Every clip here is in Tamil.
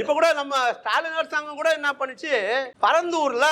இப்ப கூட நம்ம ஸ்டாலின் அரசாங்கம் கூட என்ன பண்ணுச்சு? பரந்தூர்ல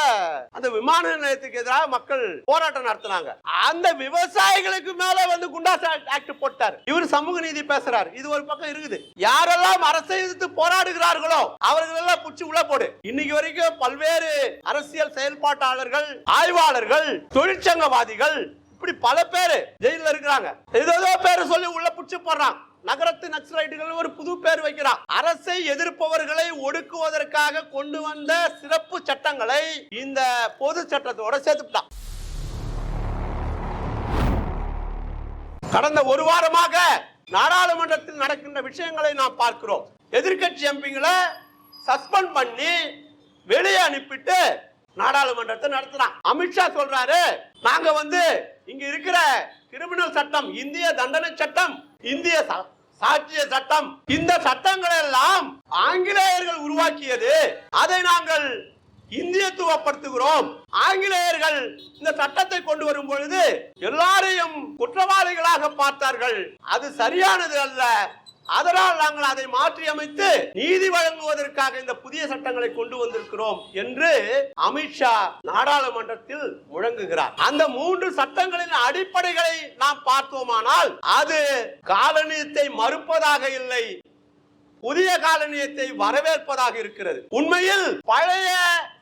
அந்த விமான நிலையத்துக்கு எதிராக மக்கள் போராட்டம் நடத்தினாங்க. அந்த விவசாயிகளுக்கு மேல வந்து குண்டாஸ் ஆக்ட் போட்டார். இவர் சமூக நீதி பேசுறாரு. இது ஒரு பக்கம் இருக்குது. யாரெல்லாம் அரசை எதிர்த்து போராடுகிறார்களோ அவர்கள் எல்லாம் புச்சு உள்ள போடு. இன்னைக்கு வரைக்கும் பல்வேறு அரசியல் செயல்பாட்டாளர்கள் ஆய்வாளர்கள் தொழிற்சங்கவாதிகள் இப்படி பல பேரு ஜெயில இருக்கிறாங்க. ஏதோ பேரு சொல்லி உள்ள புடிச்சு போடுறான் நகரத்து நக்சலைட்டுகள் ஒரு புது பேர் வைக்கிறார். அரசை எதிர்ப்பவர்களை ஒடுக்குவதற்காக கொண்டு வந்த சிறப்பு சட்டங்களை இந்த பொது சட்டத்தோட சேர்த்துட்டான். கடந்த ஒரு வாரமாக நாடாளுமன்றத்தில் நடக்கின்ற விஷயங்களை நாம் பார்க்கிறோம். எதிர்க்கட்சி எம்பிங்களை சஸ்பெண்ட் பண்ணி வெளியே அனுப்பிட்டு நாடாளுமன்றத்தை நடத்துறான். அமித்ஷா சொல்றாரு நாங்க வந்து இங்க இருக்கிற கிரிமினல் சட்டம் இந்திய தண்டனை சட்டம் இந்திய சாட்சிய சட்டம். இந்த சட்டங்கள் எல்லாம் ஆங்கிலேயர்கள் உருவாக்கியது. அதை நாங்கள் இந்தியத்துவப்படுத்துகிறோம். ஆங்கிலேயர்கள் இந்த சட்டத்தை கொண்டு வரும் பொழுது எல்லாரையும் குற்றவாளிகளாக பார்த்தார்கள். அது சரியானது அல்ல. அதனால் நாங்கள் அதை மாற்றி அமைத்து நீதி வழங்குவதற்காக இந்த புதிய சட்டங்களை கொண்டு வந்திருக்கிறோம் என்று அமித்ஷா நாடாளுமன்றத்தில் முழங்குகிறார். அந்த மூன்று சட்டங்களின் அடிப்படைகளை நாம் பார்த்தோமானால் அது காலனியத்தை மறுப்பதாக இல்லை புதிய காலனியத்தை வரவேற்பதாக இருக்கிறது. உண்மையில் பழைய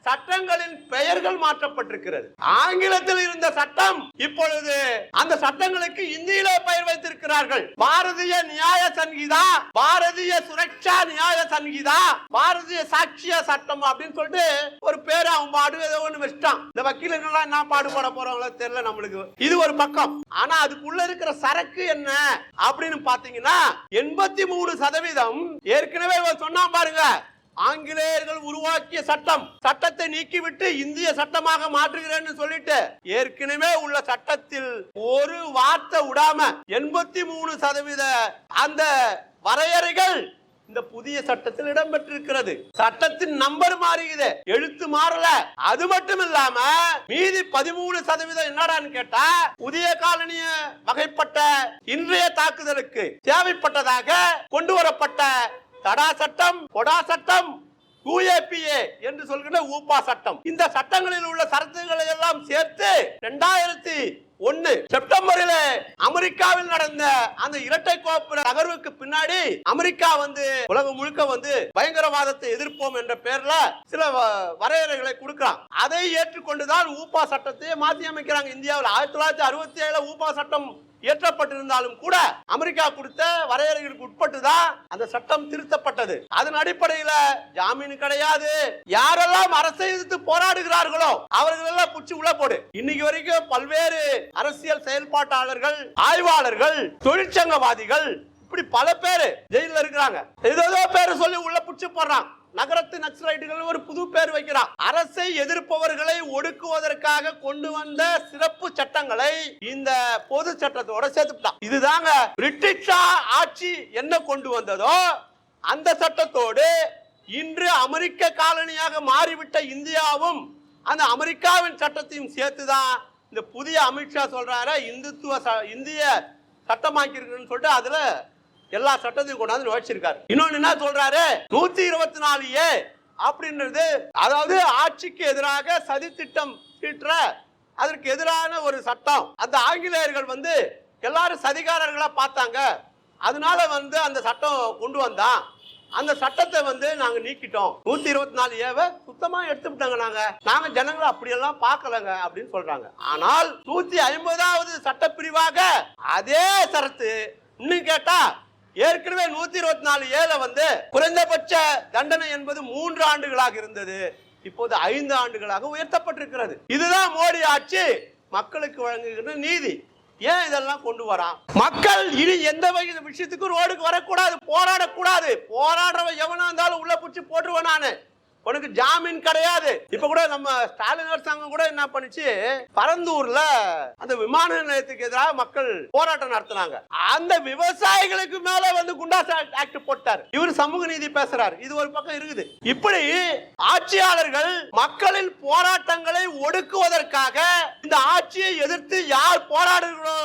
சட்டங்களின் பெயர்கள் மாற்றப்பட்டிருக்கிறது. ஆங்கிலத்தில் இருந்த சட்டம் இப்பொழுது அந்த சட்டங்களுக்கு இந்தியில பெயர் வைத்திருக்கிறார்கள். பாரதிய நியாய சங்கீதா பாரதிய சுரக்ஷா நியாய சங்கீதா பாரதிய சாட்சிய சட்டம் அப்படின்னு சொல்லிட்டு ஒரு பேரை அவன் பாடு ஏதோ ஒண்ணு வச்சுட்டான். இந்த வக்கீலுங்கெல்லாம் என்ன பாடுபட போறவங்களோ தெரியல நம்மளுக்கு. இது ஒரு பக்கம். ஆனா அதுக்குள்ள இருக்கிற சரக்கு என்ன அப்படின்னு பாத்தீங்கன்னா எண்பத்தி மூணு சதவீதம் ஏற்கனவே சொன்னா சொன்னான் பாருங்க. ஆங்கிலேயர்கள் உருவாக்கிய சட்டம். சட்டத்தை நீக்கிவிட்டு இந்திய சட்டமாக மாற்றுகிறேன்னு சொல்லிட்டு ஏற்கனவே உள்ள சட்டத்தில் ஒரு வார்த்தை விடாம எண்பத்தி மூணு சதவீத அந்த வரையறைகள் இந்த புதிய சட்டத்தில் இடம்பெற்றிருக்கிறது. சட்டத்தின் நம்பர் மாறிக்குது. எழுத்து மாறல. அது மட்டும் இல்லாம மீதி பதிமூணு சதவீதம் என்னடான்னு கேட்டா புதிய காலனிய வகைப்பட்ட இன்றைய தாக்குதலுக்கு தேவைப்பட்டதாக கொண்டு வரப்பட்ட தடா சட்டம் கொடா சட்டம் UAPA என்று சொல்கிற ஊப்பா சட்டம். இந்த சட்டங்களில் உள்ள சரத்துகளை எல்லாம் சேர்த்து ரெண்டாயிரத்தி ஒன்னு செப்டம்பரில் அமெரிக்காவில் நடந்த அந்த இரட்டை கோப்பு நகர்வுக்கு பின்னாடி அமெரிக்கா வந்து உலகம் முழுக்க வந்து பயங்கரவாதத்தை எதிர்ப்போம் என்ற பெயர்ல சில வரையறைகளை கொடுக்கிறான். அதை ஏற்றுக்கொண்டுதான் ஊப்பா சட்டத்தை மாற்றி அமைக்கிறாங்க இந்தியாவில். ஆயிரத்தி தொள்ளாயிரத்தி அறுபத்தி ஏழுல ஊப்பா சட்டம் இயற்றப்பட்டிருந்தாலும் கூட அமெரிக்கா கொடுத்த வரையறைகளுக்கு உட்பட்டு தான் அந்த சட்டம் திருத்தப்பட்டது. அதன் அடிப்படையில ஜாமீன் கிடையாது. யாரெல்லாம் அரசை எதிர்த்து போராடுகிறார்களோ அவர்கள் எல்லாம் புடிச்சு உள்ள போடு. இன்னைக்கு வரைக்கும் பல்வேறு அரசியல் செயல்பாட்டாளர்கள் ஆய்வாளர்கள் தொழிற்சங்கவாதிகள் இப்படி பல பேரு ஜெயில இருக்கிறாங்க. ஏதோ பேரு சொல்லி உள்ள புடிச்சு போடுறான் நகரத்து நக்சலைட்டுகள் ஒரு புது பேர் வைக்கிறார். அரசை எதிர்ப்பவர்களை ஒடுக்குவதற்காக கொண்டு வந்த சிறப்பு சட்டங்களை இந்த பொது சட்டத்தோட சேர்த்துட்டான். இதுதாங்க பிரிட்டிஷா ஆட்சி என்ன கொண்டு வந்ததோ அந்த சட்டத்தோடு இன்று அமெரிக்க காலனியாக மாறிவிட்ட இந்தியாவும் அந்த அமெரிக்காவின் சட்டத்தையும் சேர்த்துதான் இந்த புதிய அமித்ஷா சொல்றாரு இந்துத்துவ ச- இந்திய சட்டமாக்கிருக்குன்னு சொல்லிட்டு அதுல எல்லா சட்டத்தையும் கொண்டாந்து நுழைச்சிருக்காரு இன்னொன்னு என்ன சொல்றாரு? நூத்தி இருபத்தி நாலு ஏ அப்படின்றது அதாவது ஆட்சிக்கு எதிராக சதி திட்டம் தீட்டுற அதற்கு எதிரான ஒரு சட்டம். அந்த ஆங்கிலேயர்கள் வந்து எல்லாரும் சதிகாரர்களா பார்த்தாங்க. அதனால வந்து அந்த சட்டம் கொண்டு வந்தான். அந்த சட்டத்தை வந்து நாங்க நீக்கிட்டோம். நூத்தி இருபத்தி நாலு ஏவை சுத்தமா எடுத்துட்டாங்க நாங்க. நாங்க ஜனங்களை அப்படியெல்லாம் பார்க்கலங்க அப்படின்னு சொல்றாங்க. ஆனால் நூத்தி ஐம்பதாவது சட்டப்பிரிவாக அதே சரத்து இன்னும் கேட்டா ஏற்கனவே நூத்தி இருபத்தி நாலு ஏல வந்து குறைந்தபட்ச தண்டனை என்பது மூன்று ஆண்டுகளாக இருந்தது. இப்போது ஐந்து ஆண்டுகளாக உயர்த்தப்பட்டிருக்கிறது. இதுதான் மோடி ஆட்சி. மக்களுக்கு வழங்குகிற நீதி. ஏன் இதெல்லாம் கொண்டு வரான்? மக்கள் இனி எந்த வகை விஷயத்துக்கும் ரோடுக்கு வரக்கூடாது போராடக்கூடாது. போராடுறவன் எவனா இருந்தாலும் உள்ள பிடிச்சி போட்டுருவேன் நானு. உனக்கு ஜாமீன் கிடையாது. இப்ப கூட நம்ம ஸ்டாலின் அரசாங்கம் கூட என்ன பண்ணுச்சு? பரந்தூர்ல அந்த விமான நிலையத்துக்கு எதிராக மக்கள் போராட்டம் நடத்தினாங்க. அந்த விவசாயிகளுக்கு மேல வந்து குண்டாஸ் ஆக்ட் போட்டார். இவர் சமூக நீதி பேசுறாரு. இது ஒரு பக்கம் இருக்குது. இப்படி ஆட்சியாளர்கள் மக்களின் போராட்டங்களை ஒடுக்குவதற்காக இந்த ஆட்சியை எதிர்த்து யார் போராடுகிறோ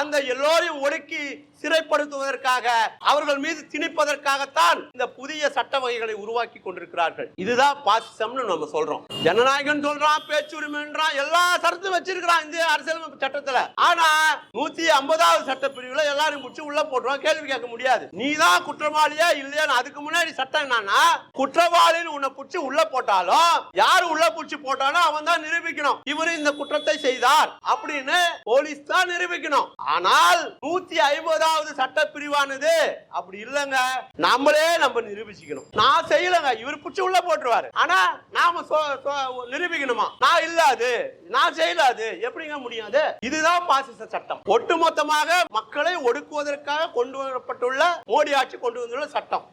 அந்த எல்லோரையும் ஒடுக்கி சிறைப்படுத்துவதற்காக அவர்கள் மீது திணிப்பதற்காகத்தான் இந்த புதிய சட்ட வகைகளை உருவாக்கி கொண்டிருக்கிறார்கள். இதுதான் பாசிசம்னு நம்ம சொல்றோம். ஜனநாயகம் சொல்றான் பேச்சுரிமைன்றான் எல்லா சரத்தும் வச்சிருக்கிறான் இந்திய அரசியலமைப்பு சட்டத்துல. ஆனா நூத்தி ஐம்பதாவது சட்ட பிரிவுல எல்லாரும் முடிச்சு உள்ள போட்டுருவோம் கேள்வி கேட்க முடியாது. நீ தான் குற்றவாளியா இல்லையா அதுக்கு முன்னாடி சட்டம் என்னன்னா குற்றவாளின்னு உன்னை பிடிச்சி உள்ள போட்டாலும் யாரு உள்ள பிடிச்சி போட்டாலும் அவன் தான் நிரூபிக்கணும். இவரு இந்த குற்றத்தை செய்தார் அப்படின்னு போலீஸ் தான் நிரூபிக்கணும். ஆனால் நூத்தி ஐம்பதாவது சட்ட பிரிவானது அப்படி இல்லைங்க. நம்மளே நம்ம நிரூபிச்சுக்கணும். நான் செய்யலங்க. இவர் பிடிச்சி உள்ள போட்டுருவாரு. ஆனா நாம நிரூபிக்கணுமா? நான் இல்லாது நான் செய்யலாது எப்படிங்க முடியாது இதுதான் பாசிச சட்டம். ஒட்டுமொத்தமாக மக்களை ஒடுக்குவதற்காக கொண்டு வரப்பட்டுள்ள மோடி ஆட்சி கொண்டு வந்துள்ள சட்டம்.